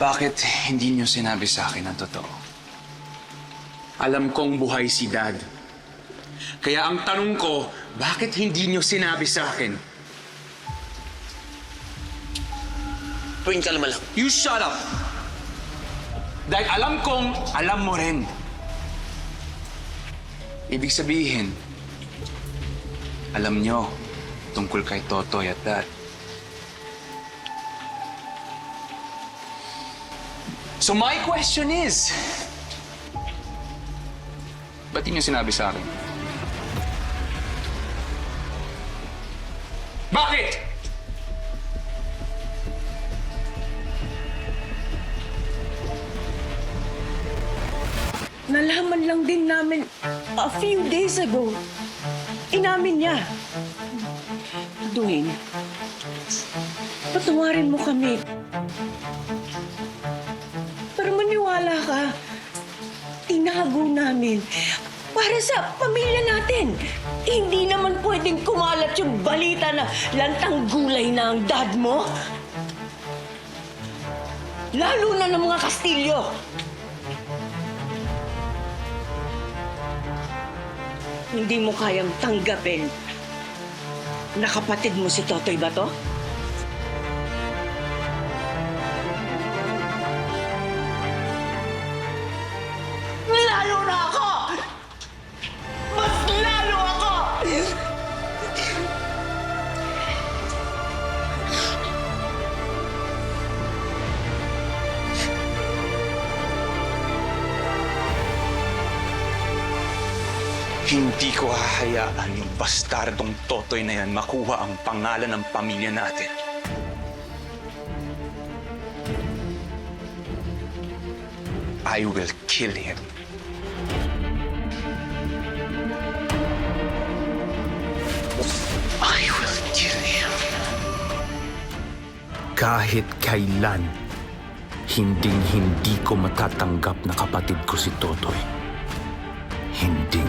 Bakit hindi niyo sinabi sa akin ang totoo? Alam kong buhay si Dad. Kaya ang tanong ko, bakit hindi niyo sinabi sa akin? Tuwing kalma lang. You shut up! Dahil alam kong alam mo rin. Ibig sabihin, alam nyo tungkol kay Totoy at Dad. So my question is, ba't di nyo sinabi sa akin? Bakit? Nalaman lang din namin a few days ago. Inamin niya. Dwayne, patawarin mo kami. Maniwala ka, tinago namin para sa pamilya natin. Hindi naman pwedeng kumalat yung balita na lantang gulay na ang dad mo. Lalo na ng mga Kastilyo. Hindi mo kayang tanggapin na kapatid mo si Totoy ba to? Hindi ko hahayaan yung bastardong Totoy na yan makuha ang pangalan ng pamilya natin. I will kill him. I will kill him. Kahit kailan, hinding hindi ko matatanggap na kapatid ko si Totoy. Hinding